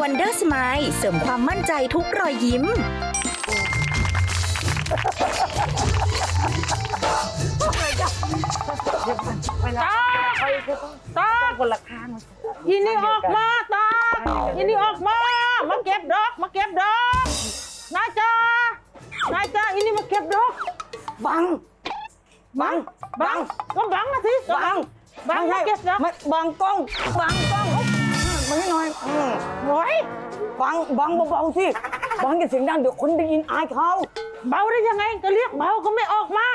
วันเดอร์สไมล์เสริมความมั่นใจทุกรอยยิ้ม ตาตาคนละข้างอีนี่ออกมาตาอีนี่ออกมา มาเก็บดอก มาเก็บดอกนายจ้านายจ้าอีนี่มาเก็บดอก บัง บัง บัง ก็บังนะสิบัง บังมาเก็บดอกไม่บังกล้อง บังกล้องมาให้หน่อยอืมโอ้ยบังบังเบาๆสิบังอย่าเสียงดังเดี๋ยวคนได้ยินอายเขา เบาได้ยังไงก็เรียกเบาก็ไม่ออกมา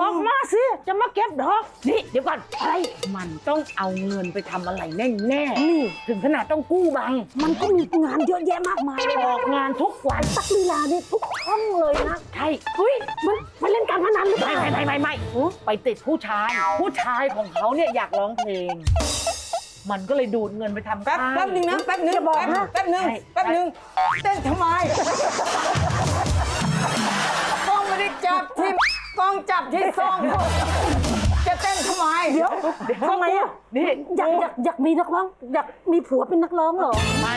ออกมาสิ จะมาเก็บดอก นี่เดี๋ยวก่อนอะไรมันต้องเอาเงินไปทำอะไรแน่แน่ๆนี่ถึงขนาดต้องกู้บัง มันก็มีงานเยอะแยะมากมายออกงานทุกวันตักลีลานี่ทุกช่องเลยนะใช่เฮ้ยมันมันเล่นการพนันหรือเปไม่ล่าไม่ไม่ไม่ไม่ไปติดผู้ชาย ผู้ชายของเขาเนี่ยอยากร้องเพลง มันก็เลยดูดเงินไปทำแป๊บค่ายแป๊บหนึงนะแป๊บหนึงแป๊บแป๊บหนึงใช่แป๊บหนึงเต้นทำไมกล้องไม่ได้จับที่กล้องจับที่ซองจะเต้นทำไมเดี๋ยวทำไมอะนี่อยากอยากอยากมีนักร้อง อยากมีผัวเป็นนักร้องเหรอ ไม่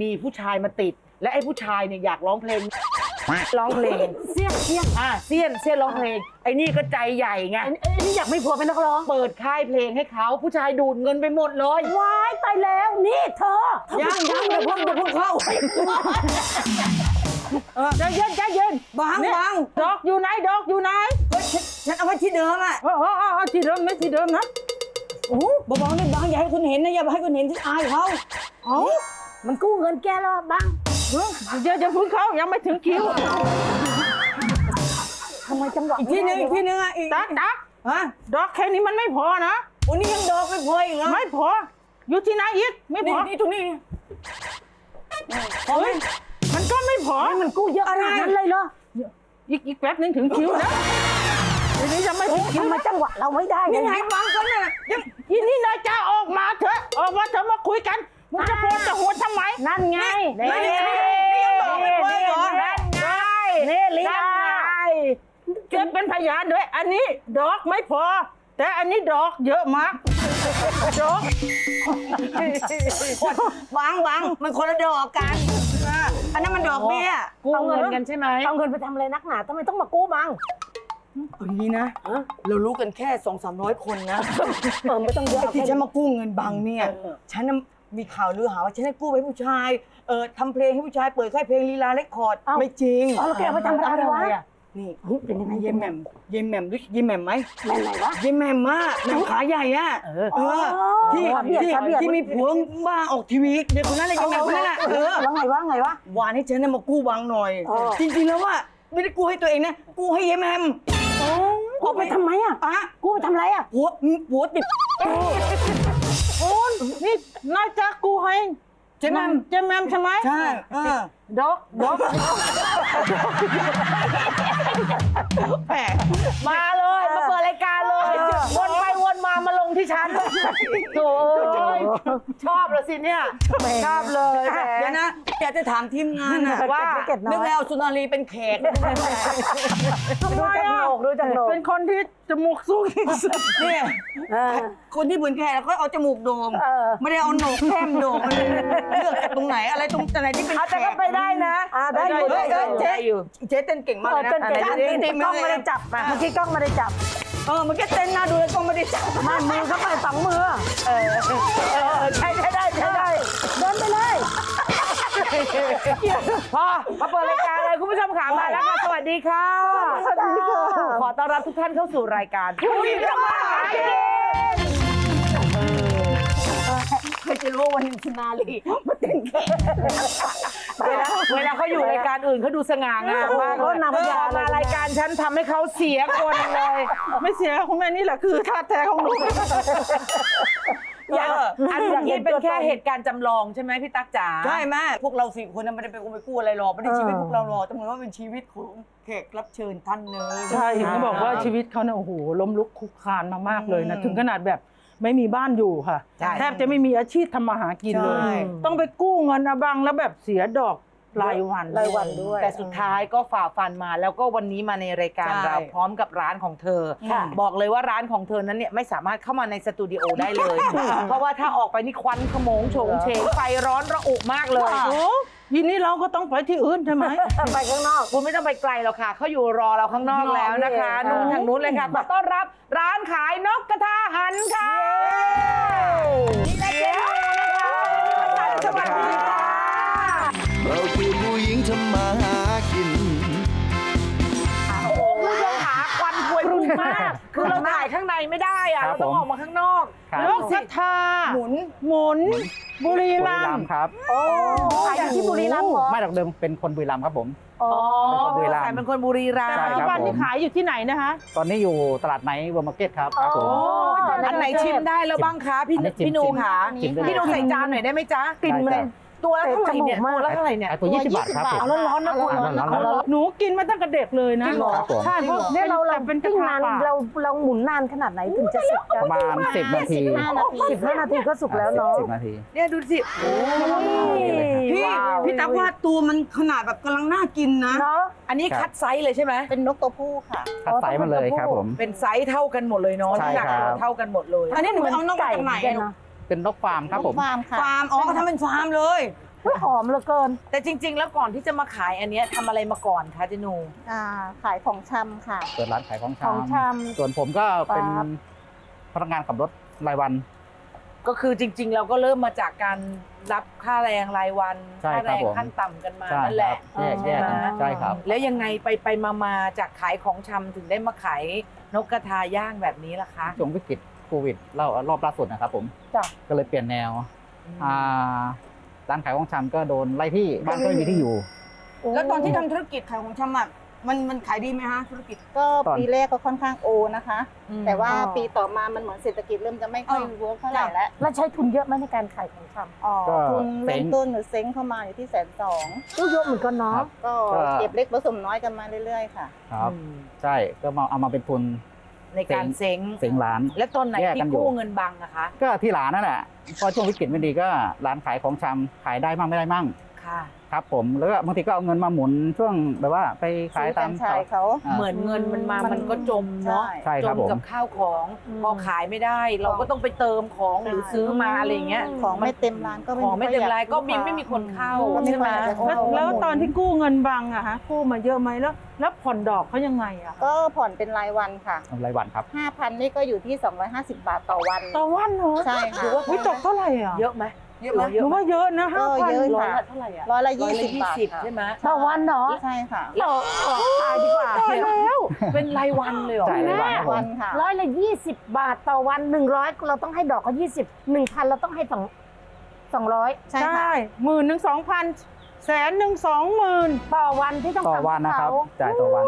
มีผู้ชายมาติด และไอ้ผู้ชายเนี่ยอยากร้องเพลง ร้องเพลงเสียงเสียงอ่าเซียนเซียนร้องเพลงไอ้นี่ก็ใจใหญ่ไงไอ้ไอ้นี่อยากมีผัวเป็นนักร้อง เปิดค่ายเพลงให้เขาผู้ชายดูดเงินไปหมดเลย ว้ายตายแล้วนี่เธอเธอยังยังเดี๋ยวเพิ่งเดี๋ยวเพิ่งเข้าใจเย็นใจเย็นบังเนี่ยบัง ดอกอยู่ไหนดอกอยู่ไหนเฮ้ยฉันฉันเอาไว้ที่เดิมอะเออเออเออเออที่เดิมนะที่เดิมนะโอ้โหเบาๆนี่บังอย่าให้คนเห็นนะอย่าให้คนเห็นที่อายเขาเอ้ามันกู้เงินแกแล้วบ้าง เดี๋ยวอย่าพึ่งเขายังไม่ถึงคิวทำไมจังหวะอีกทีหนึงอีกทีหนึงอะอีกตักตักฮะดอกแค่นี้มันไม่พอนะวันนี้ยังดอกไม่พออีกเหรอไม่พอ อยู่ที่ไหนอีกไม่พนี่อนี่ตรงนี้พอไหมเฮ้ยมันก็ไม่พอมันกู้เยอะขนาดนั้นเลยเหรออีกอีกแป๊บนึงถึงคิวนะทีนี้ยังไม่ถึงคิวทำไมจังหวะเราไม่ได้เลนี่ยไงบังกันน่ะยังอีนี่นายจ้าออกมาเถอะออกมาเถอะมาคุยกัน มึงจะโพสจะหัวทำไม นั่นไงนี่นี่นี่ยังดอกไม่พอเหรอนั่นไงนี่ลีลาเก็บเป็นพยานด้วย อันนี้ดอกไม่พอ แต่อันนี้ดอกเยอะมากดอกบังบังมันคนละดอกกันอะอันนั้นมันดอกเบี้ยกู้เงินกันใช่ไหมเอาเงินไปทำอะไรนักหนาทำไมต้องมากู้บ้างเอาอย่างนี้นะ เรารู้กันแค่สองสามร้อยคนนะ เออไม่ต้องเยอะไอ้ที่ฉันมากู้เงินบังเนี่ย ฉันน่ะ มีข่าวลือหาว่าฉันให้กู้ไปให้ผู้ชาย เออทำเพลงให้ผู้ชาย เปิดค่ายเพลงลีลาเรคคอร์ดไม่จริงเอาแล้วแกเอาไปทำอะไรวะ นี่เฮ้ยเป็นยังไงเยมแหม่มเยมแหม่มรู้เยมแหม่มไหมแม่ไหนวะ เยมแหม่มอะแหม่มขาใหญ่อะเออ เออที่ขาเบียดที่ขาเบียดที่มีผัวบ้าออกทีวีเด็กคนนั้นเลยเยมแหม่มคนนั้นแหละเออว่าไงวะไงวะ วานให้ฉันน่ะมากู้บังหน่อย เออ จริงๆแล้วว่าไม่ได้กู้ให้ตัวเองนะ กู้ให้เยมแหม่มกู้ไปทำไมอะอะกู้ไปทำอะไรอะผัวผัวติดโอ้ย นี่นายจ้ากู้ให้เจมแหม่มเจมแมมใช่ไหมใช่เออดอกดอกแปลกมาเลยมาเปิดรายการเลย วนไปวนมามาลงที่ฉันโถ่ชอบเลยสิเนี่ยชอบเลยแหม เดี๋ยวนะอยากจะถามทีมงานอะว่า เก็บน้นึกอยว่าเอาสุนารีเป็นแขก ทำไมดูจากอะโหนกดูจากโหนก เป็นคนที่จมูกสูงที่สุดเนี่ยเออ คนที่เหมือนแขกแล้วก็เอาจมูกโด่งเออ ไม่ได้เอาโหนกแก้มโด่งเลือกจากตรงไหนอะไรตรงไหนที่เป็นอาจแขจะกก็ไปได้นะอ่าได้อยู่เฮ้ยเฮ้ยเจ๊ได้อยู่ เจ๊เต้นเก่งมากเอเลอยนะเต้นเก่งอะจริงเต้นๆกล้องไม่ได้จับเมื่อกี้กล้องไม่ได้จับ เออเมื่อกี้เต้นหน้าดูเลยกล้องไม่ได้จับไมามือเข้าไปสองมือ เออเออใช่ใช่ได้ใช่ได้เดินไปเลย พอมาเปิดรายการเลยคุณผู้ชมขามาแล้วค่ะ สวัสดีค่ะ สวัสดีค่ะ ขอต้อนรับทุกท่านเข้าสู่รายการผู้หญิงทำมาหากิน ไม่จะรู้ว่าวันนี้ชนาลีมาเต้นแข่เวลาเวลาเขาอยู่รายการอื่นเขาดูสง่างามมากเขานำยาพอมารายการฉันทำให้เขาเสียคนเลย ไม่เสียคุณแม่นี่แหละคือท่าแท้ของหนูอย่างอันนี้เป็นแค่เหตุการณ์จำลองใช่ไหมพี่ตั๊กจ๋าใช่แม่พวกเราสี่คนน่ะไม่ได้เป็นคนไปกู้อะไรหรอกไม่ได้ชีวิตพวกเราหรอกแต่เหมือนว่าเป็นชีวิตของแขกรับเชิญท่านหนึง ใช่เห็นเขาบอกว่าชีวิตเขาเนี่ยโอ้โหล้มลุกคลุกคลานมามากเลยนะอืมถึงขนาดแบบ ไม่มีบ้านอยู่ค่ะ ใช่ แทบจะไม่มีอาชีพทำมาหากินเลย ใช่ ต้องไปกู้เงินอาบังแล้วแบบเสียดอก รายวันรายวันด้วย แต่สุดท้ายก็ฝ่าฟันมาแล้วก็วันนี้มาในรายการใช่เราพร้อมกับร้านของเธอค่ะบอกเลยว่าร้านของเธอนั้นเนี่ยไม่สามารถเข้ามาในสตูดิโอได้เลย เพราะว่าถ้าออกไปนี่ควันขโมงโฉงเฉงไฟร้อนระอุมากเลยโอ้ยินนี้เราก็ต้องไปที่อื่นใช่ไหมไปข้างนอกคุณไม่ต้องไปไกลหรอกค่ะเขาอยู่รอเราข้างนอกแล้วนะคะนี่นู่นเองทางนู้นเลยค่ะขอต้อนรับร้านขายนกกระทาหันค่ะนี่แหละเจ๊นะคะสวัสดีค่ะ มาก คือเราถ่ายข้างในไม่ได้อะครัเราบต้องผม ออกมาข้างนอก ครับนกกระทาหมุน หมุน บุรีบุรีรัรัมมย์ย์ครับขายอยู่ที่บุรีรัมย์เหรอไม่ดอกเดิมเป็นคนบุรีรัมย์ครับผม อ๋ออ๋อเป็นคนบุรีรัมย์ แต่เป็นคนบุรีรัมแต่ย์ปัจจุบันนี่ขายอยู่ที่ไหนนะคะ ตอนนี้อยู่ตลาดไนท์เวอร์มาร์เก็ตครับครับผมอ๋ออันไหนชิมได้แล้วบ้างคะพี่อันนี้ชิมพี่นูค่ะชิมได้เลย พี่นูใส่จานหน่อยได้ไหมจ๊ะ กลิ่นมัน ตัวละเท่าไหร่เนี่ยเตะจมูกมากตัวละเท่าไหร่เนี่ยขายตัว 20 บาทครับผม เอาร้อนๆนะคุณร้อนๆร้อน หนูกินมาตั้งแต่เด็กเลยนะจริงเหรอครับผมใช่เพราะเนี่ยเราเราแต่เป็นกระปิ้งทะนานเปล่าเราเราหมุนนานขนาดไหนถึงจะสุกประมาณ 10 นาทีสิบห้านาทีก็สุกแล้วเนาะสิบนาที เนี่ยดูสิโอ้พี่ว้าวพี่ตั๊กว่าตัวมันขนาดแบบกำลังน่ากินนะ เนาะ อันนี้ครับ คัดไซส์เลยใช่ไหมเป็นนกตัวผู้ค่ะ คัดไซส์มาเลยครับผม เป็นไซส์เท่ากันหมดเลยเนาะใช่น้ำหนักครับ เท่ากันหมดเลยอันนี้หนูเอานกมาจากไหนไก่อะเนาะ เป็นนกฟาร์มครับผม ฟาร์มค่ะฟาร์มอ๋อเขาทำเป็นฟาร์มเลย อุ๊ยหอมเหลือเกินแต่จริง ๆ แล้วก่อนที่จะมาขายอันเนี้ยทำอะไรมาก่อนคะเจนู อ่าขายของชำค่ะ เปิดร้านขายของของชชำส่วนผมก็เป็นครับ พนักงานขับรถรายวัน ก็คือจริง ๆ เราก็เริ่มมาจากการรับค่าแรงรายวันใช่ค่าคแรรับงผมขั้นต่ำกันมาใช่นั่นคแหรัละบแยกแยกกันใช่ไหมใช่ครับ แล้วยังไงไปไปมามาจากขายของชำถึงได้มาขายนกกระทาย่างแบบนี้ล่ะคะ ช่วงวิกฤต โควิดเล่ารอบล่าสุดนะครับผมจ้ะก็เลยเปลี่ยนแนวอ่าร้านขายของชำก็โดนไล่ที่บ้านก็ไม่มีที่อยู่ แล้วตอนที่ทำธุรกิจขายของชำอะมันมันขายดีไหมฮะธุรกิจ ก็ตอน ปีแรกก็ค่อนข้างโอนะคะอืมแต่ว่าอ๋อ ปีต่อมามันเหมือนเศรษฐกิจเริ่มจะไม่ค่อยอ๋อเวิร์กเท่าไหร่แล้วแล้วใช้ทุนเยอะไหมในการขายของชำอ๋อก็ทุนเซ้เริ่งมต้นหรือเซ้งเข้ามาอยู่ที่แสนสองก็เยอะเหมือนกันเนาะครับ ก็ก็ เก็บเล็กผสมน้อยกันมาเรื่อยๆค่ะ ครับ อืม ใช่ก็มาเอามาเป็นทุน ในการเซ้งเสียงร้าน และตอนไหนแยกที่กันอยู่ กู้เงินบังนะคะก็ที่ร้านนั่นแหละพอช่วงวิกฤตไม่ดีก็ร้านขายของชำขายได้มั่งไม่ได้มั่งค่ะ ครับผมแล้วก็บางทีก็เอาเงินมาหมุนช่วงแบบว่าไปขายตามซื้อแฟรนไชส์เขา อ่า เหมือนเงินมันมามันมันก็จมเนาะใช่จครับมผม กับข้าวของอืม พอขายไม่ได้ เราก็ต้องไปเติมของหรือซื้อมาอะไรอย่างเงี้ยของไม่เต็มร้านก็ของไม่เต็มรายก็มีลูค้ไม่มีคนเข้าก็ไม่ใช่ไหม ค่อยอยากจะแล้วเข้าแล้วตอนที่กู้เงินบังอะฮะกู้มาเยอะไหมแล้ว แล้วผ่อนดอกเขายังไงอะก็ผ่อนเป็นรายวันค่ะ รายวันครับ 5,000 นี่ก็อยู่ที่ 250 บาทต่อวัน ต่อวันเหรอใช่ค่ะวิตกเท่าไหร่อะเยอะไหม เยอะไหมหนูว่าเยอะนะก็ห้าพันเยอะร้อยค่ะ ละเท่าไหร่อะร้อยละร้อยละ20บาทยี่สิบค่ะใช่ไหมต่อวันเนาะใช่ค่ะเราออกขายดีกว่าตายแล้วเป็นรายวันเลยเหรอจ่ายรายวันครับผวัมนค่ะ ร้อยละยี่สิบบาทต่อวันหนึ่งร้อยเราต้องให้ดอกเขายี่สิบหนึ่งพันเราต้องให้สองสองร้อย ใช่ค่ะใช่หมื่นหนึ่งสองพัน แสนหนึ่งสองหมื่นต่อวันที่ต้องต่อทำวันนะครับให้เขาจ่ายต่อวัน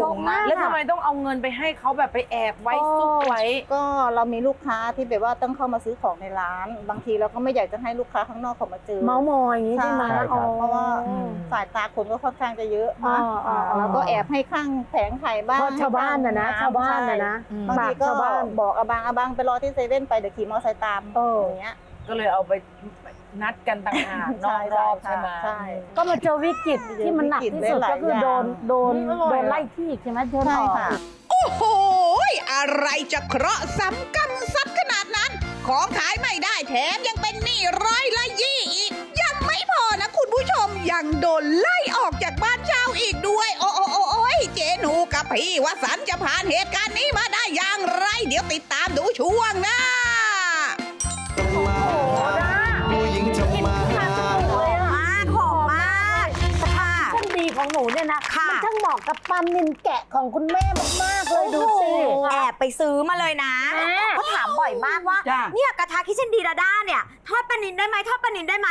สูงมาก แล้วทำไมต้องเอาเงินไปให้เขาแบบไปแอบไว้ซุกไว้ ก็เรามีลูกค้าที่แบบว่าต้องเข้ามาซื้อของในร้าน บางทีเราก็ไม่อยากจะให้ลูกค้าข้างนอกเขามาเจอ เมาส์มอยอย่างนี้ใช่ไหมใช่ครับ อ๋อ เพราะว่าอืม สายตาคนก็ค่อนข้างจะเยอะอ่านะอ่าอ่าเราก็แอบให้ข้างแผงไข่บ้างเพราะชาวบ้านน่ะนะให้ข้ชาวบ้านน่ะนะ อืม บางบาทีปก็ชาวบ้าน บอกอาบางอาบางไปรอที่เซเว่นไปเดี๋ยวขี่มอเตอร์ไซค์ตามเอออย่างเงี้ย ก็เลยเอาไป นัดกันต่างหากนอกรอบใช่ไหม ใช่ ก็มาเจอวิกฤตที่มันหนักที่สุดหลายก็คืออย่างโดนโดนอืมอร่อยโดนไล่ที่ใช่ไหมโดนใช่ออกค่ะโอ้โหอะไรจะเคราะห์ซ้ำกำซัดขนาดนั้น ของขายไม่ได้แถมยังเป็นหนี้ร้อยละยี่อีก ยังไม่พอนะคุณผู้ชมยังโดนไล่ออกจากบ้านเช่าอีกด้วย โอ้โอ้โอ้โอ้ยเจหนูกับพี่วสันต์จะผ่านเหตุการณ์นี้มาได้อย่างไร เดี๋ยวติดตามดูช่วงหน้า ของหนูเนี่ยนะค่ะ มันช่างเหมาะกับปลานินแกะของคุณแม่มากๆเลยดูสิ แอบไปซื้อมาเลยนะก็ถามบ่อยมากว่า จ้ะ เนี่ยกระทะคิเชนดีดาด้าเนี่ย ทอดปลานินได้ไหมทอดปลานินได้ไหม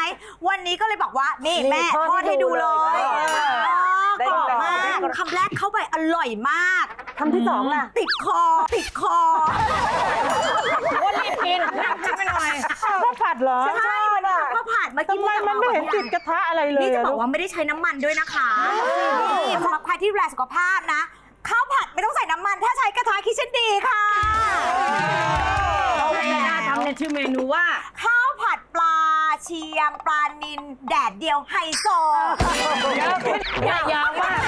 วันนี้ก็เลยบอกว่า นี่นี่แม่ทอดทอดให้ดูเลยให้ดูเลยอ๋อได้กรอบได้มากคำแรกเข้าไปอร่อยมาก คำที่สองล่ะ ติดคอ ติดคอ ว่ารีบกินรีบกินไปหน่อยข้าวผัดเหรอใช่มันข้าวผัดเมื่อกี้ทำไมมันไม่เห็นติดกระทะอะไรเลยนี่จะอะบอกลูกว่าไม่ได้ใช้น้ำมันด้วยนะคะนี่สำหรับใครที่ดูแลสุขภาพนะข้าวผัดไม่ต้องใส่น้ำมัน ถ้าใช้กระทะคิเชนดีค่ะเอาเวลาทำในชื่อเมนูว่า ข้าวผัดปลาเชชียงปลานินแดดเดียวไฮโซยาวมาก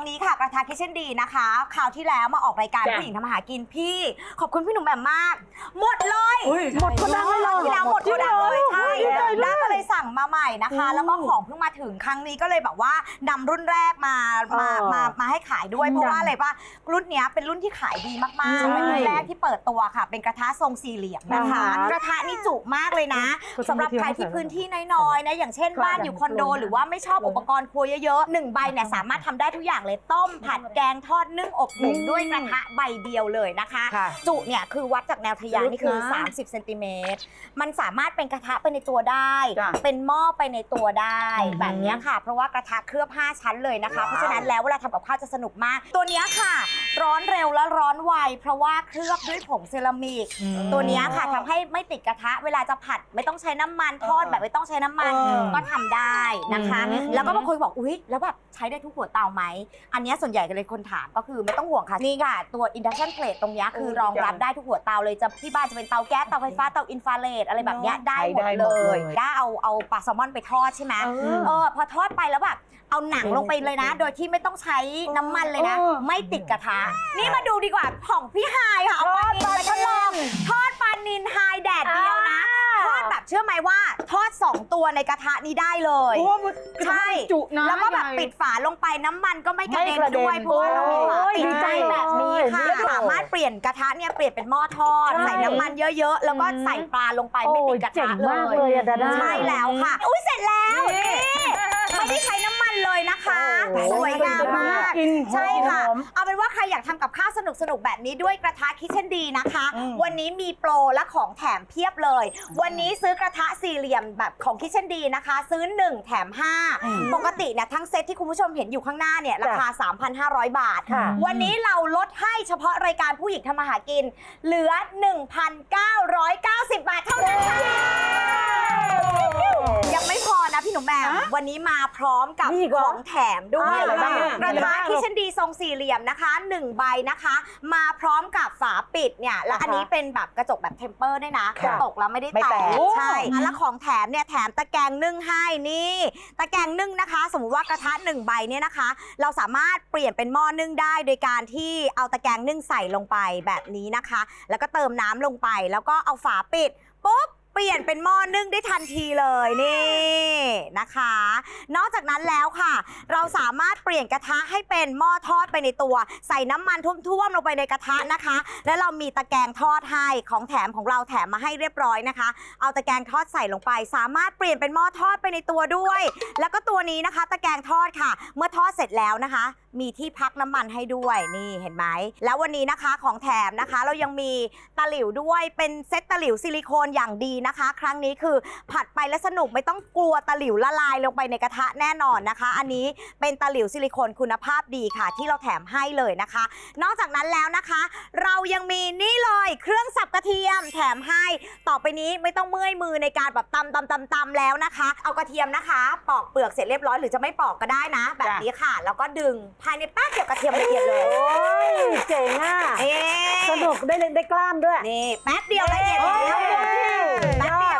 งนี้ค่ะกระทะคิเช่นดีนะคะคราวที่แล้วมาออกรายการจ้ะ ผู้หญิงทำอาหารกินพี่ ขอบคุณพี่หนุ่มแบบมาก หมดเลยหมดก็ได้รอบที่แล้วหมดก็ได้เลยใช่จริงเหรอด้าก็เลยสั่งมาใหม่นะคะ แล้วก็ของเพิ่งมาถึงครั้งนี้ก็เลยแบบว่านำรุ่นแรกมามาเออมามาให้ขายด้วยเพราะว่าอะไรปะรุ่นเนี้ยเป็นรุ่นที่ขายดีมากๆเป็นรุ่นแรกที่เปิดตัวค่ะ เป็นกระทะทรงสี่เหลี่ยมนะคะกระทะนี่จุมากเลยนะสำหรับใครที่พื้นที่น้อยๆนะอย่างเช่นบ้านอยู่คอนโด หรือว่าไม่ชอบอุปกรณ์ครัวเยอะๆหนึ่งใบเนี่ยสามารถทำได้ทุกอย่างเลยต้มผัดแกงทอดนึ่งอบหุงด้วยกระทะใบเดียวเลยนะคะ ค่ะ จุเนี่ยคือวัดจากแนวทะยานนี่คือ30เซนติเมตรมันสามารถเป็นกระทะไปในตัวได้ จ้ะเป็นหม้อไปในตัวได้แบบเนี้ยค่ะ เพราะว่ากระทะเคลือบ 5 ชั้นเลยนะคะเพราะฉะนั้นแล้วเวลาทำกับข้าวจะสนุกมาก ตัวเนี้ยค่ะ ร้อนเร็วและร้อนไวเพราะว่าเคลือบด้วยผงเซรามิกตัวเนี้ยค่ะทำให้ไม่ติดกระทะ เวลาจะผัดไม่ต้องใช้น้ำมันทอดแบบไม่ต้องใช้น้ำมันเออก็ทำได้นะคะแล้วก็บางคนบอกอุ๊ยแล้วแบบใช้ได้ทุกหัวเตาไหมอันเนี้ยส่วนใหญ่ก็เลยคนถามก็คือไม่ต้องห่วงค่ะ นี่ค่ะ ตัว induction plate ตรงเนี้ยคือรองรับได้ทุกหัวเตาเลยจะที่บ้านจะเป็นเตาแก๊สเตาไฟฟ้าเตาอินฟราเรดอะไรแบบเนี้ยได้หมดได้หเลมดเลยย ได้เอาเอาปลาแซลมอนไปทอดใช่ไหมเออพอทอดไปแล้วแบบ เอาหนังลงไปเลยนะ โดยที่ไม่ต้องใช้น้ำมันเลยนะไม่ติดกระทะ นี่มาดูดีกว่าของพี่ไฮายค่ะเอาปลานินไปทดลองทอดปลานินไฮแดดเดียวนะ ทอดแบบเชื่อไหมว่าทอด 2 ตัวในกระทะนี้ได้เลยเพราะว่ามันกระทะใช่มันจุนะแล้วก็แบบใหญ่ปิดฝาลงไปน้ำมันก็ไม่กระเด็นไม่กระเด็นด้วยเพราะว่าเรามีฝาโอ้ยปิดดีใจแบบนี้ค่ะเลยสามารถเปลี่ยนกระทะเนี่ยเปลี่ยนเป็นหม้อทอดใช่ใส่น้ำมันเยอะๆ แล้วก็ใส่ปลาลงไปไม่ติดกระเจ๋ทะงเลมากยเลยอะดาด้า ใช่แล้วค่ะ อุ้ยเสร็จแล้วนี่ไม่ได้ใช้น้ำ มันเลยนะคะโอ้โหสวยงามมากกินหอมใช่ค่ะ หอมเอาเป็นว่าใครอยากทำกับข้าวสนุกสนุกๆแบบนี้ด้วยกระทะคิเช่นดีนะคะ อืม วันนี้มีโปรและของแถมเพียบเลย วันนี้ซื้อกระทะสี่เหลี่ยมแบบของคิเช่นดีนะคะ ซื้อ 1 แถม 5 ปกติเนี่ยทั้งเซตที่คุณผู้ชมเห็นอยู่ข้างหน้าเนี่ยราคา 3,500 บาท ค่ะ วันนี้เราลดให้เฉพาะรายการผู้หญิงทำมาหากิน เหลือ 1,990 บาทเท่านั้นค่ะยังไม่พอนะ พี่หนุ่มแหม่มวันนี้มาพร้อมกับนี่ก่ขอนองแถมด้วยอะไรบ้างกระทะที่ฉันดีทรงสี่เหลี่ยมนะคะ1ใบนะคะ มาพร้อมกับฝาปิดเนี่ยและอันนี้เป็นแบบกระจกแบบเทมเปอร์ด้วยนะค่ะตกแล้วไม่ได้ไม่แตแตก กใช่แล้วของแถมเนี่ยแถมตะแกรงนึ่งให้นี่ตะแกรงนึ่งนะคะ สมมติว่ากระทะหนึ่งใบเนี่ยนะคะ เราสามารถเปลี่ยนเป็นหม้อนึ่งได้ โดยการที่เอาตะแกรงนึ่งใส่ลงไปแบบนี้นะคะ แล้วก็เติมน้ำลงไป แล้วก็เอาฝาปิดปุ๊บเปลี่ยนเป็นหม้อนึ่งได้ทันทีเลยนี่นะคะ นอกจากนั้นแล้วค่ะ เราสามารถเปลี่ยนกระทะให้เป็นหม้อทอดไปในตัว ใส่น้ำมันท่วมๆลงไปในกระทะนะคะ แล้วเรามีตะแกรงทอดให้ของแถมของเราแถมมาให้เรียบร้อยนะคะ เอาตะแกรงทอดใส่ลงไป สามารถเปลี่ยนเป็นหม้อทอดไปในตัวด้วย แล้วก็ตัวนี้นะคะ ตะแกรงทอดค่ะ เมื่อทอดเสร็จแล้วนะคะมีที่พักน้ำมันให้ด้วยนี่เห็นไหมแล้ววันนี้นะคะของแถมนะคะ เรายังมีตะหลิวด้วยเป็นเซตตะหลิวซิลิโคนอย่างดีนะคะ ครั้งนี้คือผัดไปแล้วสนุกไม่ต้องกลัวตะหลิวละลายลงไปในกระทะแน่นอนนะคะ อันนี้เป็นตะหลิวซิลิโคนคุณภาพดีค่ะ ที่เราแถมให้เลยนะคะ นอกจากนั้นแล้วนะคะ เรายังมีนี่เลยเครื่องสับกระเทียมแถมให้ ต่อไปนี้ไม่ต้องเมื่อยมือในการแบบตำตำตำตำแล้วนะคะ เอากระเทียมนะคะ ปอกเปลือกเสร็จเรียบร้อยหรือจะไม่ปอกก็ได้นะ แบบนี้ค่ะ แล้วก็ดึงภายในแป๊บเดียวกระเทียมละเอียดเลยโอ้ยเจ๋งอะเอ๊ะสนุกได้ได้กล้ามด้วยนี่แป๊บเดียวละเอียดแล้วแป๊บเดียว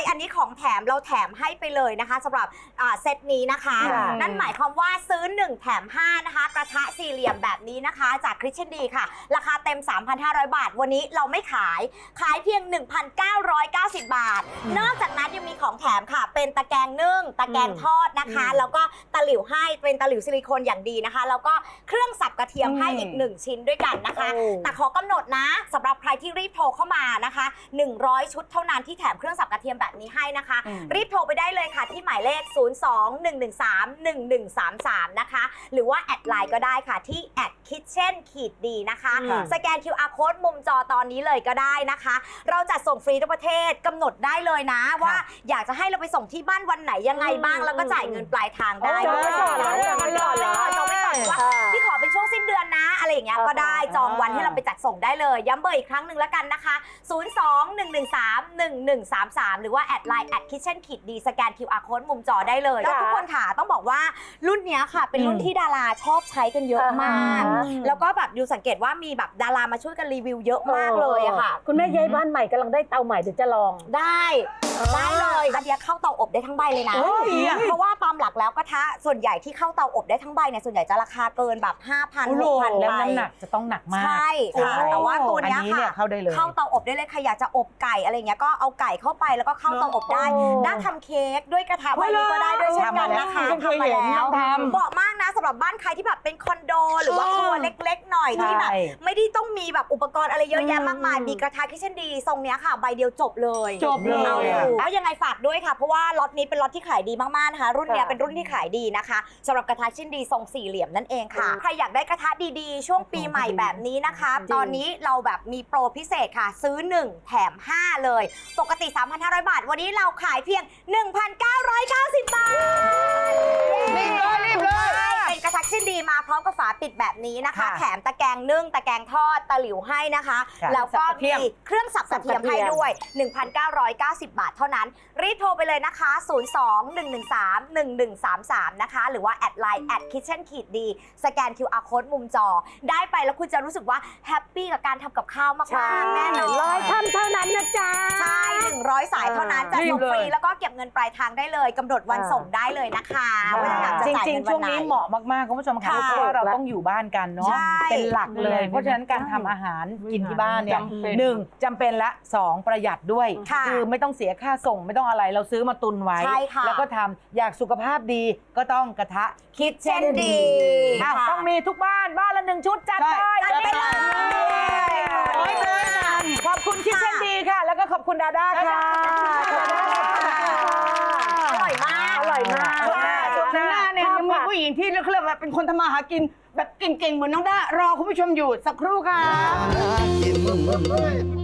ยบร้อยอันนี้ของแถมเราแถมให้ไปเลยนะคะสำหรับอ่าเซตนี้นะคะ ค่ะ นั่นหมายความว่าซื้อ 1 แถม 5 นะคะ กระทะสี่เหลี่ยมแบบนี้นะคะ จากคริสเชนดีค่ะ ราคาเต็ม 3,500 บาท วันนี้เราไม่ขาย ขายเพียง 1,990 บาท นอกจากนั้นยังมีของแถมค่ะ เป็นตะแกรงนึ่ง ตะแกรงทอดนะคะ แล้วก็ตะหลิวให้เป็นตะหลิวซิลิโคนอย่างดีนะคะ แล้วก็เครื่องสับกระเทียมให้อีก1ชิ้นด้วยกันนะคะ โอ้ แต่ขอกำหนดนะสำหรับใครที่รีบโทรเข้ามานะคะ 100 ชุดเท่านั้นที่แถมเครื่องสับกระเทียมแบบนี้ให้นะคะ รีบโทรไปได้เลยค่ะที่หมายเลข 02-113-1133 นะคะ หรือว่าแอดไลน์ก็ได้ค่ะที่แอดคิทเช่นขีดดีนะคะค่ะสแกน QR code มุมจอตอนนี้เลยก็ได้นะคะ เราจัดส่งฟรีทุกประเทศกำหนดได้เลยนะว่าอยากจะให้เราไปส่งที่บ้านวันไหนยังไงบ้าง แล้วก็จ่ายเงินปลายทางได้จองไว้ก่อนแล้วจองไว้ก่อนแล้วจองไว้ก่อนว่าพี่ขอเป็นช่วงสิ้นเดือนนะอะไรอะไรอย่างเงี้ยก็ได้จองวันให้เราไปจัดส่งได้เลย ย้ำเบอร์อีกครั้งหนึ่งแล้วกันนะคะ 02-113-1133 หรือว่าแอดไลน์แอดคิ t เช่นขีดดีสแกน QR code มุมจอได้เลยแล้วทุกคนค่ะต้องบอกว่ารุ่นเนี้ยค่ะ เป็นรุ่นที่ดาราชอบใช้กันเยอะมาก แล้วก็แบบดูสังเกตว่ามีแบบดารามาช่วยกันรีวิวเยอะมากเลยอะค่ะ คุณแม่ย้ายบ้านใหม่กำลังได้เตาใหม่เดี๋ยวจะลองได้ ได้เลยอันเนี้ยเข้าเตาอบได้ทั้งใบเลยนะเฮ้ย เพราะว่าตามหลักแล้วกระทะส่วนใหญ่ที่เข้าเตาอบได้ทั้งใบเนี่ยส่วนใหญ่จะราคาเกินแบบ 5,000 โอ้โห6,000แล้วไปน้ำหนักจะต้องหนักมากใช่ค่ะใช่แต่ว่าตัวอันเนี้ยนี้เนี่ค่ะ ยเข้าได้เลย เข้าเตาอบได้เลยใครอยากจะอบไก่อะไรเงี้ยก็เอาไก่เข้าไปแล้วก็เข้าเตาอบได้โอ้ด้าทำเค้กด้วยกระทะใบนี้ก็ได้ด้วยเช่นกันนะคะทำมาแล้วทำมาแล้ว ทำ เหมาะมากนะสำหรับบ้านใครที่แบบเป็นคอนโดหรือว่าครัวเล็กๆหน่อยที่แบบ ใช่ ไม่ได้ต้องมีแบบอุปกรณ์อะไรเยอะแยะมากมายอืมมีกระทะคิเช่นดี ทรงเนี้ยค่ะ ใบเดียวจบเลยจบเลย เอาอะแล้วยังไงฝากด้วยค่ะ เพราะว่าล็อตนี้เป็นล็อตที่ขายดีมากๆนะคะ รุ่นเนี้ยค่ะเป็นรุ่นที่ขายดีนะคะสำหรับกระทะชิ้นดีทรงสี่เหลี่ยมนั่นเองค่ะ ใครอยากได้กระทะดีๆ ช่วงปีใหม่แบบนี้นะคะ ตอนนี้เราแบบมีโปรพิเศษค่ะ ซื้อ 1 แถม 5 เลย ปกติ 3,500 บาท วันนี้เราขายเพียง 1,990 บาทรีบเลยรีบเลยใช่เป็นกระทะชิ้นดีมาพร้อมกับฝาปิดแบบนี้นะคะ ค่ะแถมตะแกรงนึ่งตะแกรงทอดตะหลิวให้นะคะ ค่ะแล้วก็สับกระเทีมียม เครื่องสับกระเทียมให้ด้วย 1,990 บาทเท่านั้น รีบโทรไปเลยนะคะ 02-113-1133 นะคะ หรือว่าแอดไลน์แอดคิ t เช่นขีดดีสแกน QR code มุมจอ ได้ไปแล้วคุณจะรู้สึกว่าแฮปปี้กับการทำกับข้าวมากๆแน่นอนร้อยท่านเท่านั้นนะจ๊ะ ใช่ 100 สายเท่านั้นจะรีส่บงเลยฟรีแล้วก็เก็บเงินปลายทางได้เลยกำหนดวันอ่าส่งได้เลยนะคะว่าอยากจะจจ่ายริงเงินๆช่วัวนงไหนนี้เหมาะมากๆคุณผู้ชมค่ะค่ะเพราะว่าเราต้องอยู่บ้านกันเนาะใช่เป็นหลักเลย เพราะฉะนั้นการทำอาหารกินที่บ้านเนี่ยจำเป็นหนึ่งจำเป็นละสองประหยัดด้วยค่ะอไม่ต้องเสียค่าส่งไม่ต้องอะไรเราซื้อมาตุนไว้ ใช่ค่ะแล้วก็ทำอยากสุขภาพดีก็ต้องกระทะคิดเช่นดีอ้าวค่ะ ต้องมีทุกบ้านบ้านละหนึ่งชุดจัดไปจัดไปเลย ร้อยเลยค่ะขอบคุณคิดเช่นดีค่ะ แล้วก็ขอบคุณดาด้าค่ะอร่อยมาก อร่อยมากค่ะช่วงหน้าเนี่ยยังมีผู้หญิงที่เขาเรียกว่าเป็นคนทำมาหากิน แบบเก่งๆ เหมือนน้องด้ารอคุณผู้ชมอยู่สักครู่ค่ะก็มา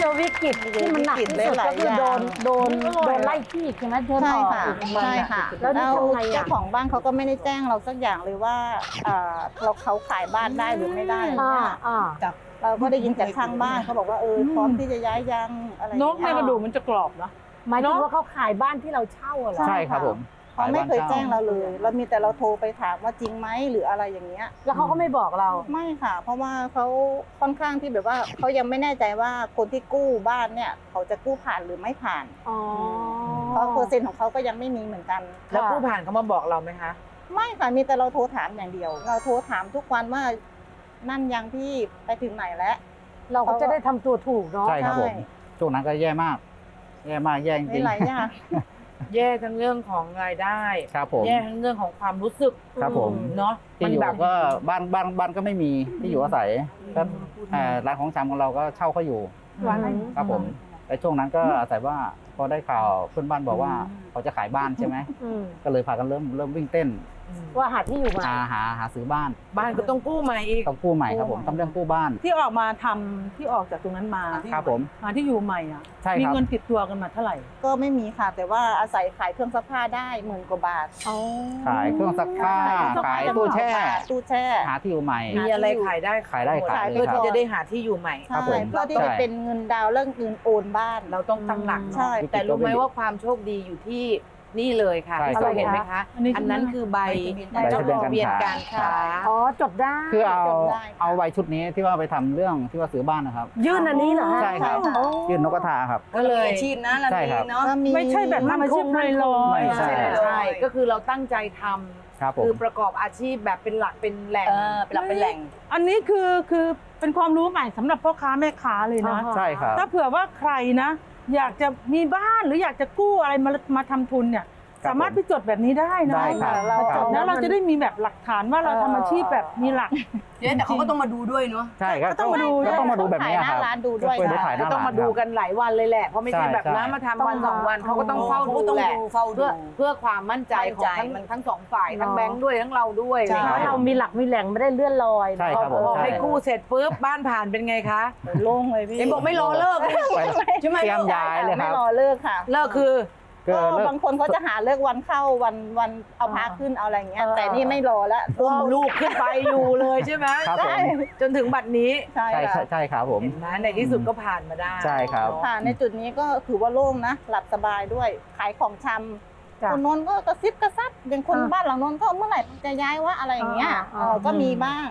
เจอวิกฤตที่มันหนักที่สุดก็คือโดนโดนโดนไล่ที่ใช่ไหมเชิญใช่ออกค่ะอีกใช่ค่ะ แล้วนี่ทำไงเจ้าอะของบ้านเขาก็ไม่ได้แจ้งเราสักอย่างเลยว่าเอ่อเราเขาขายบ้านได้หรือไม่ได้อะไรอ่าเงี้ยอ่า เราก็ได้ยินจากข้างบ้านเขาบอกว่าเออพร้อมที่จะย้ายยังอะไรอย่างนเงี้กยในกระดูกมันจะกรอบนะ หมายถึงว่าเขาขายบ้านที่เราเช่าอะเหรอใช่ใช่ครับผม เขาไม่เคยแจ้งเราเลย เรามีแต่เราโทรไปถามว่าจริงไหมหรืออะไรอย่างเงี้ย แล้วเขาก็ไม่บอกเรา ไม่ค่ะ เพราะว่าเขาค่อนข้างที่แบบว่าเขายังไม่แน่ใจว่าคนที่กู้บ้านเนี่ย เขาจะกู้ผ่านหรือไม่ผ่านอ๋อเพราะเปอร์เซ็นต์ของเขาก็ยังไม่มีเหมือนกัน แล้วผู้ผ่านเขามาบอกเราไหมคะ ไม่ค่ะ มีแต่เราโทรถามอย่างเดียว เราโทรถามทุกวันว่านั่นยังพี่ไปถึงไหนแล้วเราก็จะได้ทำตัวถูกเนาะใช่ครับผมช่วงนั้นก็แย่มาก แย่มากแย่จมีริงหลายอย่าง แย่ทั้งเรื่องของรายได้ๆครับผม แย่ทั้งเรื่องของความรู้สึกครับผม เนาะที่อยู่ก็บ้านบ้านบ้านก็ไม่มีที่อยู่อาศัยก็เอ่อร้านของชำของเราก็เช่าเขาอยู่วันนั้นครับผมแต่ช่วงนั้นก็อาศัยว่าพอได้ข่าวเพื่อนบ้านบอกว่าเขาจะขายบ้านใช่ไหมอืมก็เลยพากันเริ่มเริ่มวิ่งเต้น ว่าหาที่อยู่ใหม่หาหาหาซื้อบ้าน บ้านก็ต้องกู้ใหม่อีกต้องกู้ใหม่ครับผมต้องเรื่องกู้บ้าน ที่ออกมาทำที่ออกจากตรงนั้นมาครับผมหาที่อยู่ใหม่อะใช่มีครับเงินติดตัวกันมาเท่าไหร่ ก็ไม่มีค่ะ แต่ว่าอาศัยขายเครื่องซักผ้าได้หมื่นกว่าบาทขายเครื่องซักผ้าขายตู้แช่ตู้แช่ หาที่อยู่ใหม่ มีอะไรขายได้ขายได้หมขายเลยเพื่อครับที่จะได้หาที่อยู่ใหม่ครับใช่ผมเพื่อที่ใช่จะเป็นเงินดาวน์เรื่องเงินโอนบ้านเราต้องตั้งหลักใช่เนาะแต่รู้ไหมว่าความโชคดีอยู่ที่ นี่เลยค่ะใช่ที่ครับเราเห็นไหมคะ อันนี้ อันนั้นคือใบใบทะเบียนการค้าเบียนการค้า อ๋อจดได้คือเอาจำได้ค่ะ เอาใบชุดนี้ที่ว่าไปทำเรื่องที่ว่าซื้อบ้านนะครับ ยื่นอันนี้เหรอฮะใช่ครับใช่ค่ะยื่นนกกระทาครับ ก็เลย อาชีพนะระใช่ดับครับ นี้เนาะก็มีไม่ใช่แบบทำอาชีพลอยลอยไม่ใช่ ใช่ ก็คือเราตั้งใจทำครับผม คือประกอบอาชีพแบบเป็นหลักเป็นแหล่ง เออเป็นหลักเป็นแหล่ง อันนี้คือคือเป็นความรู้ใหม่สำหรับพ่อค้าแม่ค้าเลยนะ อ่าฮะ ใช่ครับ ถ้าเผื่อว่าใครนะ อยากจะมีบ้านหรืออยากจะกู้อะไรมามาทำทุนเนี่ย สามารถไปจดแบบนี้ได้นะได้ครับ เราครับแล้วเราจะได้มีแบบหลักฐานว่าเราทำอาชีพแบบมีหลักเจ๊แต่เขาก็ต้องมาดูด้วยเนาะ ใช่ก็ก็ต้องมาดู ก็ต้องมาดูแบบนี้ถ่ายหคน้ารับร้านดูด้วย ก็ไปดูถ่ายหก็น้าต้องร้านมาดูกันหลายวันเลยแหละ เพราะไม่ใช่ใช่แบบใช่นะมาทำวันสองวันเขาก็ต้องเฝ้าเขาก็ดูต้องแหละดูเฝ้าดู เพื่อเพื่อความมั่นใจของทั้งมั่นใจ ทั้งสองฝ่ายทั้งแบงค์ด้วยทั้งเราด้วยใช่อะไรเพอย่างราะเงี้ยเรามีหลักมีแหล่งไม่ได้เลื่อนลอยใช่ครับผมพอใช่ ให้กู้เสร็จปุ๊บบ้านผ่านเป็นไงคะโล่งเลยพี่เห็นบอกไม่รอเลิกเลยไปเตรียมย้ายเลยคไม่รับ รอเลิกค่ะ เลิกคือ ก็ก็เลิก บางคนเขาจะหาเลิกวันเข้าวันวันเอาพาขึ้นเอาอะไรอย่างเงี้ย เออ แต่นี่ไม่รอแล้วอุ้มลูกขึ้นไปอยู่เลยใช่ไหมครับผมจนถึงบัดนี้ใช่ใช่ค่ะใช่ใช่ครับผม เห็นไหมในที่สุดก็ผ่านมาได้ใช่ครับค่ะในจุดนี้ก็ถือว่าโล่งนะ หลับสบายด้วย ขายของชำจ้ะ คนโน้นก็กระซิบกระซับอย่างคนอ่าบ้านหลังโน้นก็เมื่อไหร่จะย้ายว่าอะไรอย่างเงี้ยอ่าเออก็มีบ้าง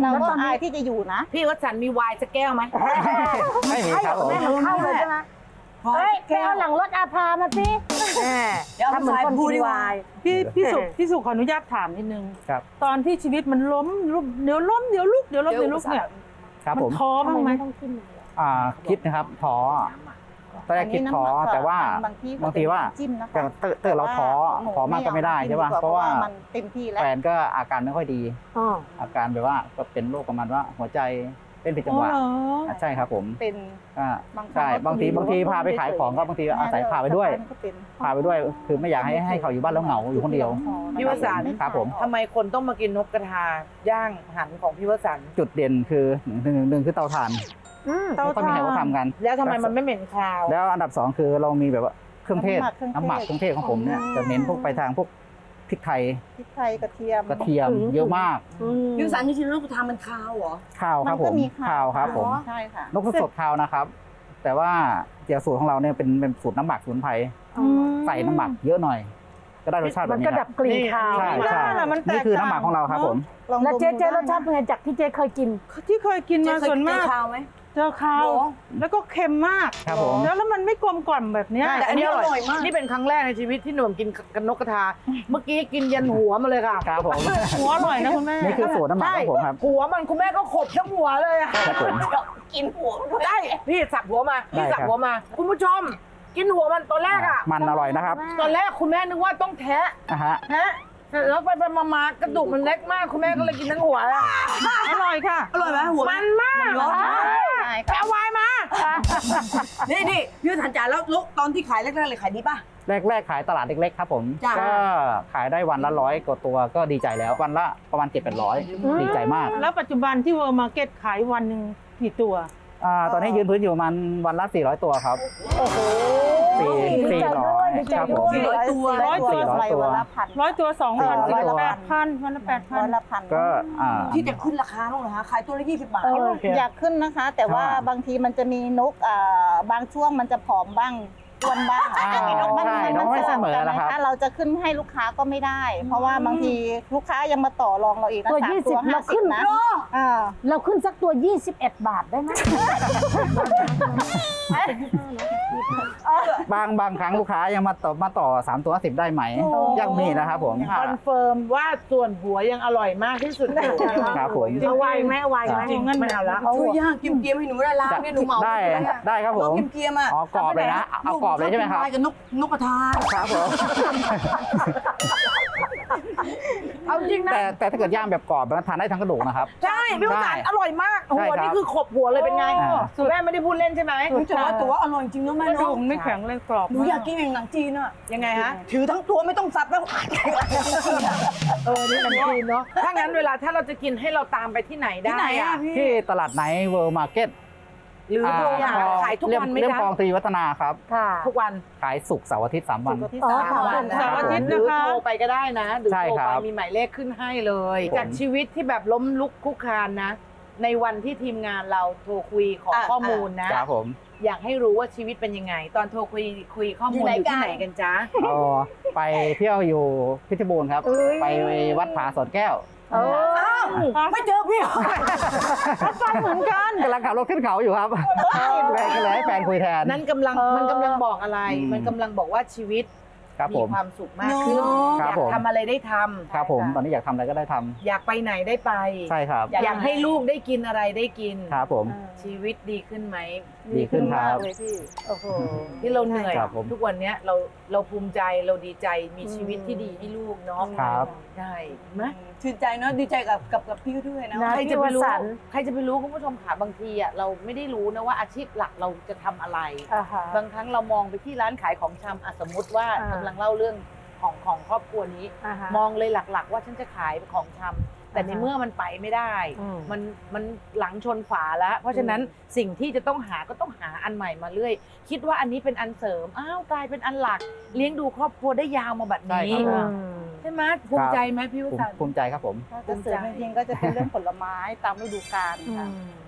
เราแล้วก็ตอนนี้อายที่จะอยู่นะ พี่วัชสันมีไวายสักแก้วไหม ไม่มีครับผม แม่มันเข้าเลยใช่ไหม เฮ้ยไปเอาหลังรถอาภามาสิแม่เดี๋ยวทำเหมือนคนกินวาย พี่พี่สุพี่สุขออนุญาตถามนิดนึง ครับตอนที่ชีวิตมันล้มลุกเดี๋ยวล้มเดี๋ยวลุกเดี๋ยวล้มเดี๋ยวลุกเนี่ยครับมัผมท้อบ้างไหมต้องขึ้นเลยอะอ่าคิดนะครับท้อตอนแรกคิดท้อแต่ว่า บางที่บางทีว่าจิ้มนะคะแต่เตเตอเราท้อหนูท้อมากก็ไม่ได้ใช่ป่ะอยเพราะว่ามันเต็มที่แล้ว แฟนก็อาการไม่ค่อยดีอ๋ออาการแบบว่าก็เป็นโรคประมาณว่าหัวใจ เต้นผิดจังหวะอ๋อเหรอ ใช่ครับผมเป็น อ่าบางครั้งใช่ก็บางทีคือบางทีพาไปขายของก็บางทีอาศัยพาไปด้วย ก็เป็นพาไปด้วย คือไม่อยากให้ให้เขาอยู่บ้านแล้วเหงาอยู่คนเดียว พี่วสันต์ ครับผม ทำไมคนต้องมากินนกกระทาย่างหันของพี่วสันต์จุดเด่นคือหนึ่งหนึ่งหนึ่งคือเตาถ่านอืมเตาไม่ค่อยมีใครเขาทำกัน แล้วทำไมมันไม่เหม็นคาว แล้วอันดับสองคือเรามีแบบว่าเครื่องเทศน้ำหมักเครื่องเทศน้ำหมักเครื่องเทศของผมเนี่ยจะเน้นพวกไปทางพวก พริกไทยพริกไทยกระเทียม กระเทียม เยอะมากอืมพี่สันจริงๆแล้วกูทำมันคาวเหรอข้าวครับผมันก็มมีข้าวครับผมใช่ค่ะนกสดๆข้าวนะครับ แต่ว่าเจียวสูตรของเราเนี่ยเป็นเป็นสูตรน้ำหมักสมุนไพรใส่น้ำหมักเยอะหน่อย ก็ได้รสชาติแบมับนนี้ก็คดัรับ บกลิ่นคาวใช่ใช่ ได้ล่ะมันแตกนี่คือน้ำหมักของเราครับผม ลองแล้วเจ๊ดมเจ๊ดูรสชาติเป็นไงจากที่เจ๊เคยกิน ที่เคยกินมาส่วนมากคาวไหม เจอคาวแล้วก็เค็มมาก ครับผม แล้วแล้วมันไม่กลมกล่อมแบบเนี้ย แต่อันนี้อร่อยมาก นี่เป็นครั้งแรกในชีวิตที่หนุ่มกินกันนกกระทา เมื่อกี้กินยันหัวมาเลยค่ะครับผม หัวอร่อยนะคุณแม่ นี่คือสูตรน้ำหมักของผมครับ หัวมันคุณแม่ก็ขบทั้งหัวเลยอะครับผม กินหัวด้วย ได้พี่สับหัวมาพี่ได้สับครับหัวมา คุณผู้ชม กินหัวมันตอนแรกอะมันอร่อยนะครับตอนแรกคุณแม่นึกว่าต้องแทะอะฮะ แทะ แล้วไปไปมามากระดูกมันเล็กมากคุณแม่ก็เลยกินทั้งหัวเลยอร่อยค่ะอร่อยไหมหัวมันมากใช่แปลค่ะวายมา นี่นี่พี่สันจ๋าแล้วแล้วตอนที่ขายแรกๆเลยขายดีป่ะ แรกๆขายตลาดเล็กๆครับผมจ้ะ ก็ขายได้วันละร้อยกว่าตัวก็ดีใจแล้ววันละประมาณเจ็ดแปดร้อยดีใจมากแล้วปัจจุบันที่เวอร์มาร์เก็ตขายวันหนึ่งกี่ตัว อ่าตอนนี้ยืนพื้นอยู่ประมันวันละ400 ตัวครับ โอ้โห สี่ดีสี่ใจร้ด้อวยยดีใจครับด้ผวมยร้อยตัว ร้อยตัว400ตัววันละพัน ร้อยตัวสองพันสี่ร้อยตัว แปดพันวันละแปดพัร้นอยละพันก็อ่า ที่จะขึ้นราคาบ้างเหรอฮะขายตัวละ20 บาท เอออยากขึ้นนะคะ แต่ว่าอ่าบางทีมันจะมีนกอ่าบางช่วงมันจะผอมบ้างอ้วนบ้างอ่ามีนกบ้างใช่มันนกไม่เสมอกันนะครับเราจะขึ้นให้ลูกค้าก็ไม่ได้ เพราะว่าบางทีลูกค้ายังมาต่อรองเราอีกนะตัวสามยี่ตัสิวบห้าเราสิขึ้บนนะอ่า เราขึ้นสักตัว 21 บาทได้ไหม บางบางครั้งลูกค้ายังมาต่อมาต่อ3ตัว10ได้ไหมยังมีนะครับผมคอนเฟิร์มว่าส่วนหัวยังอร่อยมากที่สุดอยู่นะคะครับผมเอาไวไหมเอาไวไหมจริงงั้นไม่เอาละช่วยย่างกิมเกียมให้หนูได้ล้างเนี่ยหนูเหมาได้ได้ครับผมกิมเกียมอะอ๋อกรอบเลยนะเอากรอบเลยใช่ไหมครับลายกับนกนกกระทาครับผม เอาจริงนะ แต่แต่ถ้าเกิดย่างแบบกรอบมันทานได้ทั้งกระดูกนะครับ ใช่พี่วสันต์อร่อยมากใช่หัวครับนี่คือขบหัวเลยเป็นไงอ่าแม่ไม่ได้พูดเล่นใช่ไหมรู้จักว่าตัวอร่อยจริงนะแม่กระดูเนาะกไม่แข็งเลยกรอบหนูอยากกินอย่างหนังจีนอะยังไงฮะถือทั้งตัวไม่ต้องสับแล้ว เออนี่มันจีนเนาะถ้างั้นเวลาถ้าเราจะกินให้เราตามไปที่ไหนได้ที่ไหนอะอะพี่ที่ตลาดไนท์เวิร์มาร์เก็ต หรือโทรหาขายทุกวันไหมเรียบจ๊ะคลองตรีวัฒนาครับ ค่ะ ทุกวันขายศุกร์เสาร์อาทิตย์สามวัน ที่อ๋อสามวันเสาร์อาทิตย์หรือโทรไปก็ได้นะหรือใช่โทรครัไปบมีหมายเลขขึ้นให้เลย ผม จากชีวิตที่แบบล้มลุกคลุกคลานนะ ในวันที่ทีมงานเราโทรคุยขออะข้อมูลนะ ครับผมอยากให้รู้ว่าชีวิตเป็นยังไง ตอนโทรคุยคุยข้อมูลอยู่ที่ไหนกันจ๊ะเอาไปเที่ยวอยู่เพชรบูรณ์ครับเอ้ยไปวัดผาสวนแก้ว เออ ไม่เจอพี่ฟันเหมือนกันกำลังขับรถขึ้นเขาอยู่ครับเลยก็เลยให้แฟนคุยแทน นั่นกำลังเออมันกำลังบอกอะไร อืม มันกำลังบอกว่าชีวิตครับผมีม ความสุขมากขึ้นคอรับยากผม ทำอะไรได้ทำครับผมตอนนี้อยากทำอะไรก็ได้ทำอยากไปไหนได้ไป ใช่ครับ อยากให้ลูกได้กินอะไรได้กิน ครับผม ชีวิตดีขึ้นไหมดีขึ้นคมารักบเลยพี่ โอ้โห ที่เราเหนื่อย ครับผมทุกวันเนี้ยเราเราภูมิใจเราดีใจมีชีวิตที่ดีให้ลูกเนาะครับใช่ไหมชื่นใจเนาะดีใจกับกับกับพี่ด้วยนะ นะใครจะไปรู้พี่วสันต์ ใครจะไปรู้คุณผู้ชมค่ะบางทีอะเราไม่ได้รู้นะว่าอาชีพหลักเราจะทำอะไร อ่าฮะ บางครั้งเรามองไปที่ร้านขายของชำอะสมมติว่าอ่ากำลังเล่าเรื่องของของครอบครัวนี้ อ่าฮะ มองเลยหลักๆ ว่าฉันจะขายของชำแต่ในเมื่อมันไปไม่ได้ อืม มันมันหลังชนฝาแล้ว เพราะฉะนั้นสิ่งที่จะต้องหาก็ต้องหาอันใหม่มาเรื่อย คิดว่าอันนี้เป็นอันเสริม อ้าวกลายเป็นอันหลัก เลี้ยงดูครอบครัวได้ยาวมาแบบนี้ ใช่ครับ ใช่ไหมภูมิใจไหมพี่วภูมิสันต์ภูมิใจครับผม ถ้าจะเสริมจริงๆก็จะเป็นเรื่องผลไม้ตามฤดูกาลค่ะเ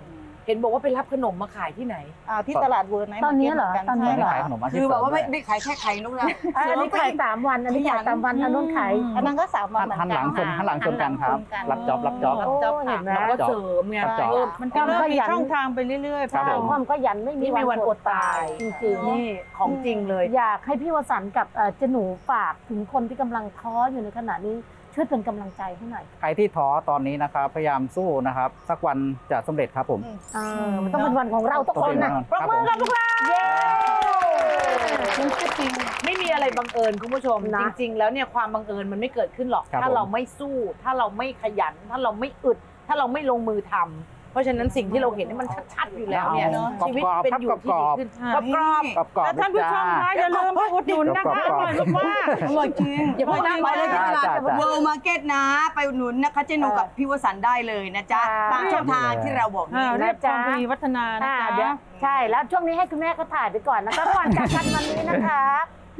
ห็นบอกว่าไปรับขนมมาขายที่ไหน อ่าที่ตลาดเวิร์นไนท์ตอนนี้เหรอมาร์ก็ตอนนี้ใช่เหรอ ขายขนมอาชีพคือแบบว่าไม่เสริมไม่ขายแค่ไข่นกนะอะอันนี้ขายสามวัน อันนี้ขายสามวันอันนู้นขายอันนั้นก็สามวันเหมือนหันหลักังนชนหันหลังชนกันครับ รับจ็อบรับจ็อบรับจ็อบโอ้เห็ค่ะนไหมเราก็เสริมไงครับ เออมันก็ก็เริ่มมีขยันช่องทางไปเรื่อยๆครับใช่ผม ความขยันไม่มีไม่มีวันอดตายจริงๆ นี่ของจริงเลย อยากให้พี่วสันต์กับเอ่อเจหนูฝากถึงคนที่กำลังท้ออยู่ในขณะนี้ ช่วยเป็นกำลังใจให้หน่อย ใครที่ท้อตอนนี้นะครับ พยายามสู้นะครับ สักวันจะสำเร็จครับผมเออมันต้องเป็นวันของเราทุกคนนะปรบมือกับพวกเราเย้มันก็จริงไม่มีอะไรบังเอิญคุณผู้ชมนะจริง ๆ แล้วเนี่ยความบังเอิญมันไม่เกิดขึ้นหรอกครับถ้าผมเราไม่สู้ ถ้าเราไม่ขยัน ถ้าเราไม่อึด ถ้าเราไม่ลงมือทำ เพราะฉะนั้นสิ่งที่เราเห็นนี่มันชัดๆอยู่แล้วเนี่ยกรอบชีวิตกรอบเป็นครับอกยู่รอบที่กรดีอบขึ้นกรอบกรอบกรอบแล้วท่านผู้ชมคะอย่าลืมไปอุดหนุนนะคะอร่อยมากๆอร่อยจริงอย่าพูดนะไปเลยที่ตลาดจ้าจ้า เวิลด์มาร์เก็ตนะ ไปอุดหนุนนะคะเจนูกับพี่วสันต์ได้เลยนะจ๊ะ ตามช่องทางที่เราบอกนี้อ่าเรียบคลองทวีวัฒนานะอ่าคะเดี๋ยวใช่แล้วช่วงนี้ให้คุณแม่เขาถ่ายไปก่อนนะคะก่อนจากกันวันนี้นะคะ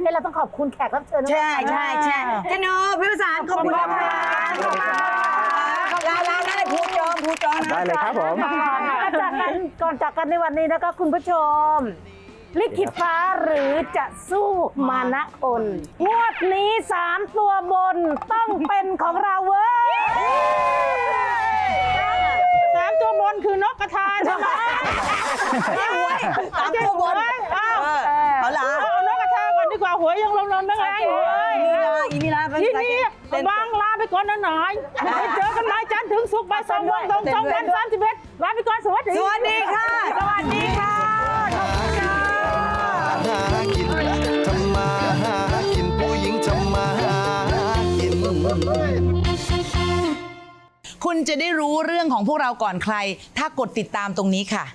ให้เราต้องขอบคุณแขกรับเชิญใช่ใช่ใช่เจนูพี่วสันต์ขอบคุณค่ะขอบคุณค่ะ ลาลาได้พูดจอม พูดจอมนะได้เลยครับผมก่อนจากกันก่อนจากกันในวันนี้นะคะคุณผู้ชม ลิขิตฟ้าหรือจะสู้มานะคนงวดนี้สามตัวบนต้องเป็นของเราเว้ยสามตัวบนคือนกกระทาใช่ไหมนี่หวยสามตัวบน อ้าว เออเอาละ ดีกว่าหวยยังลงนอนไม่ไงหวยอีนี่ละอีนี่ละทีนี้บางลาไปก่อนนะหน่อยไปเจอกันใหม่จันทร์ถึงศุกร์บ่ายสองโมงตรงสองวันสามสิบเอ็ดลาไปก่อนสวัสดีสวัสดีค่ะ สวัสดีค่ะหากินทำมาหากินผู้หญิงทำมาหากินคุณจะได้รู้เรื่องของพวกเราก่อนใคร ถ้ากดติดตามตรงนี้ค่ะ